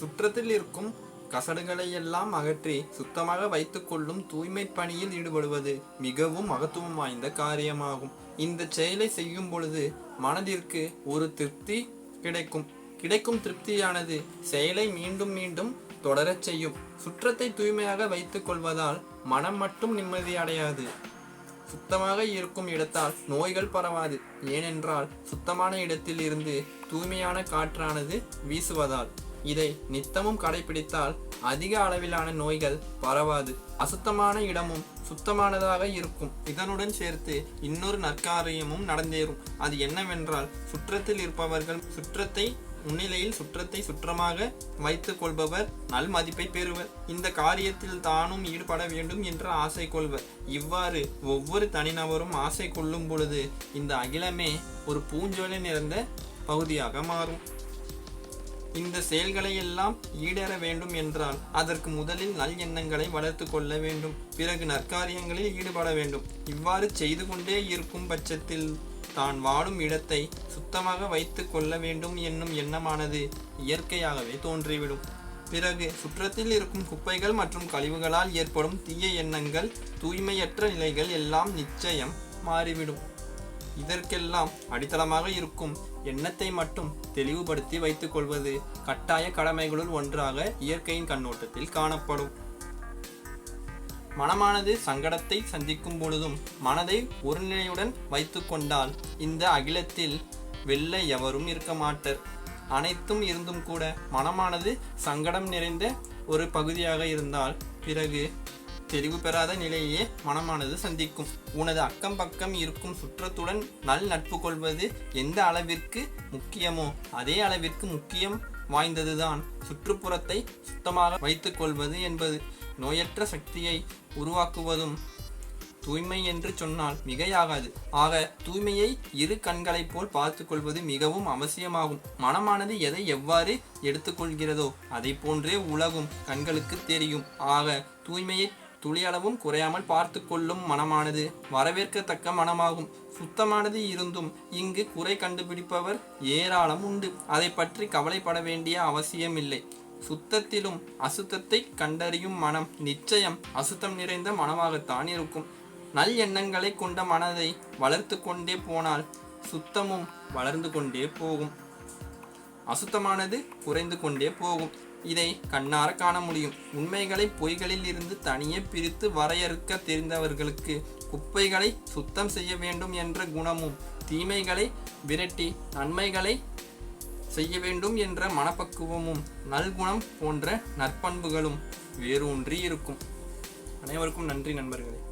சுற்றத்தில் இருக்கும் கசடுகளை எல்லாம் அகற்றி சுத்தமாக வைத்துக்கொள்ளும் தூய்மை பணியில் ஈடுபடுவது மிகவும் மகத்துவம் வாய்ந்த காரியமாகும். இந்த செயலை செய்யும் பொழுது மனதிற்கு ஒரு திருப்தி கிடைக்கும். கிடைக்கும் திருப்தியானது செயலை மீண்டும் மீண்டும் தொடரச் செய்யும். சுற்றத்தை தூய்மையாக வைத்துக் கொள்வதால் மனம் மட்டும் நிம்மதி அடையாது. சுத்தமாக இருக்கும் இடத்தால் நோய்கள் பரவாது. ஏனென்றால் சுத்தமான இடத்தில் இருந்து தூய்மையான காற்றானது வீசுவதால். இதை நித்தமும் கடைபிடித்தால் அதிக அளவிலான நோய்கள் பரவாது. அசுத்தமான இடமும் சுத்தமானதாக இருக்கும். இதனுடன் சேர்த்து இன்னொரு நற்காரியமும் நடந்தேறும். அது என்னவென்றால் சுற்றத்தில் இருப்பவர்கள் சுற்றத்தை முன்னிலையில் சுற்றத்தை சுற்றமாக வைத்துக் கொள்பவர் நல் மதிப்பை பெறுவர். இந்த காரியத்தில் தானும் ஈடுபட வேண்டும் என்று ஆசை கொள்வர். இவ்வாறு ஒவ்வொரு தனிநபரும் ஆசை கொள்ளும் பொழுது இந்த அகிலமே ஒரு பூஞ்சோலை நிறைந்த பகுதியாக மாறும். இந்த செயல்களை எல்லாம் ஈடேற வேண்டும் என்றால் அதற்கு முதலில் நல் எண்ணங்களை வளர்த்து கொள்ள வேண்டும். பிறகு நற்காரியங்களில் ஈடுபட வேண்டும். இவ்வாறு செய்து கொண்டே இருக்கும் பட்சத்தில் தான் வாழும் இடத்தை சுத்தமாக வைத்து கொள்ள வேண்டும் என்னும் எண்ணமானது இயற்கையாகவே தோன்றிவிடும். பிறகு சுற்றத்தில் இருக்கும் குப்பைகள் மற்றும் கழிவுகளால் ஏற்படும் தீய எண்ணங்கள் தூய்மையற்ற நிலைகள் எல்லாம் நிச்சயம் மாறிவிடும். இதற்கெல்லாம் அடித்தளமாக இருக்கும் எண்ணத்தை மட்டும் தெளிவுபடுத்தி வைத்துக் கொள்வது கட்டாய கடமைகளுள் ஒன்றாக இயற்கையின் கண்ணோட்டத்தில் காணப்படும். மனமானது சங்கடத்தை சந்திக்கும் பொழுதும் மனதை ஒரு நிலையுடன் வைத்து கொண்டால் இந்த அகிலத்தில் வெல்ல எவரும் இருக்க மாட்டர். அனைத்தும் இருந்தும் கூட மனமானது சங்கடம் நிறைந்த ஒரு பகுதியாக இருந்தால் பிறகு தெளிவு பெறாத நிலையே மனமானது சந்திக்கும். உனது அக்கம் பக்கம் இருக்கும் சுற்றத்துடன் நல் நட்பு கொள்வது எந்த அளவிற்கு முக்கியமோ அதே அளவிற்கு முக்கியம் வாய்ந்ததுதான். சுற்றுப்புறத்தை சுத்தமாக வைத்துக் கொள்வது என்பது நோயற்ற சக்தியை உருவாக்குவதும் தூய்மை என்று சொன்னால் மிகையாகாது. ஆக தூய்மையை இரு கண்களைப் போல் பார்த்து கொள்வது மிகவும் அவசியமாகும். மனமானது எதை எவ்வாறு எடுத்துக்கொள்கிறதோ அதை போன்றே உலகும் கண்களுக்கு தெரியும். ஆக தூய்மையை துளியளவும் குறையாமல் பார்த்து கொள்ளும் மனமானது வரவேற்கத்தக்க மனமாகும். சுத்தமானது இருந்தும் இங்கு குறை கண்டுபிடிப்பவர் ஏராளம் உண்டு. அதை பற்றி கவலைப்பட வேண்டிய அவசியமில்லை. சுத்தத்திலும் அசுத்தத்தை கண்டறியும் மனம் நிச்சயம் அசுத்தம் நிறைந்த மனமாகத்தான் இருக்கும். நல் எண்ணங்களை கொண்ட மனதை வளர்த்து கொண்டே போனால் சுத்தமும் வளர்ந்து கொண்டே போகும். அசுத்தமானது குறைந்து கொண்டே போகும். இதை கண்ணார காண முடியும். உண்மைகளை பொய்களில் இருந்து தனியே பிரித்து வரையறுக்க தெரிந்தவர்களுக்கு குப்பைகளை சுத்தம் செய்ய வேண்டும் என்ற குணமும் தீமைகளை விரட்டி நன்மைகளை செய்ய வேண்டும் என்ற மனப்பக்குவமும் நல்குணம் போன்ற நற்பண்புகளும் வேரூன்றி இருக்கும். அனைவருக்கும் நன்றி நண்பர்களே.